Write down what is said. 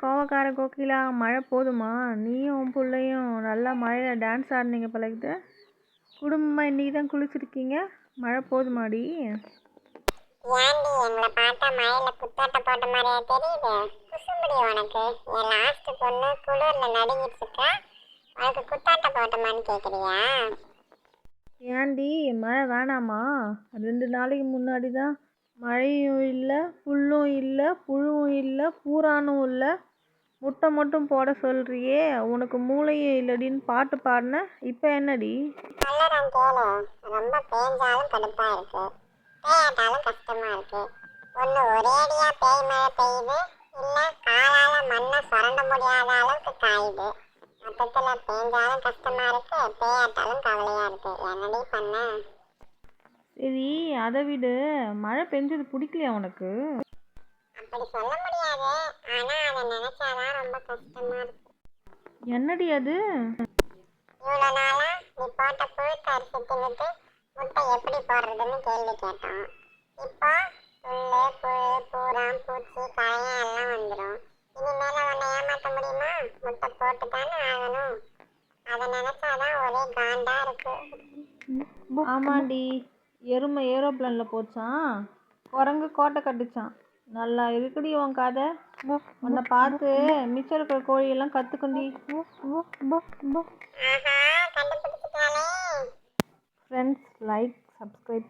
கோவக்கார கோகிலா மழை போதுமா? நீயும் உன் பிள்ளையும் நல்லா மழையில் டான்ஸ் ஆடினீங்க பழகுது குடும்பமாக இன்றைக்கி தான் குளிச்சிருக்கீங்க? மழை போதுமாடி. எங்களை பார்த்தா மழையில குத்தாட்ட போட்ட மாதிரியா தெரியுது? குசும்படி உனக்கு. என் லாஸ்ட் பொண்ணு குளிர்ல நடுங்கிட்டு இருக்கா. உனக்கு குத்தாட்ட போட்டோமான்னு கேக்குறியா? ஏன்டி மழை வேணாமா? ரெண்டு நாளைக்கு முன்னாடி தான் மழையும் இல்லை புல்லும் இல்லை புழுவும் இல்லை பூரானும் இல்லை. முட்டை மட்டும் போட சொல்கிறியே உனக்கு மூளையும் இல்லடின்னு பாட்டு பாடின இப்போ என்னடி? சொல்லுறேன் கேளு ரொம்ப பேஞ்சாலும் கடுப்பா இருக்கு பேயாட்டாலும் கஷ்டமா இருக்கு. ஒண்ணு ஒரேடியா பேய் மழை பெய்யுது இல்ல காலால மண்ணை சுரண்ட முடியாத அளவுக்கு காயுது. மொத்தத்துல பேஞ்சாலும் கஷ்டமா இருக்கு பேயாட்டாலும் கவலையா இருக்கு. என்னடி பண்ண? சரி அதை விடு. மழை பெஞ்சது பிடிக்கலையா உனக்கு? அப்படி சொல்ல முடியாது. ஆனா அதை நினைச்சாதான் ரொம்ப கஷ்டமா இருக்கு. என்னடி அது? இவ்வளவு நாளா நீ போட்ட புழுக்க அரிசி தின்னுட்டு முட்டை எப்படி போடுறதுன்னு கேள்வி கேட்டோம். இப்போ புல்லு புழு பூரான் பூச்சி களையம் எல்லாம் வந்துடும் இனிமேல உன்னை ஏமாத்த முடியுமா? முட்டை போட்டு தானே ஆகணும். அதை நினைச்சாதான் ஒரே காண்டா இருக்கு. ஆமாண்டி எருமை ஏரோப்ளேனில் போச்சான் குரங்கு கோட்டை கட்டுச்சான் நல்லா இருக்குடி உன் கதை. உன்னை பார்த்து மிச்சம் இருக்கிற கோழியெல்லாம் கற்றுக்கொண்டி ஃப்ரெண்ட்ஸ் லைக் சப்ஸ்கிரைப்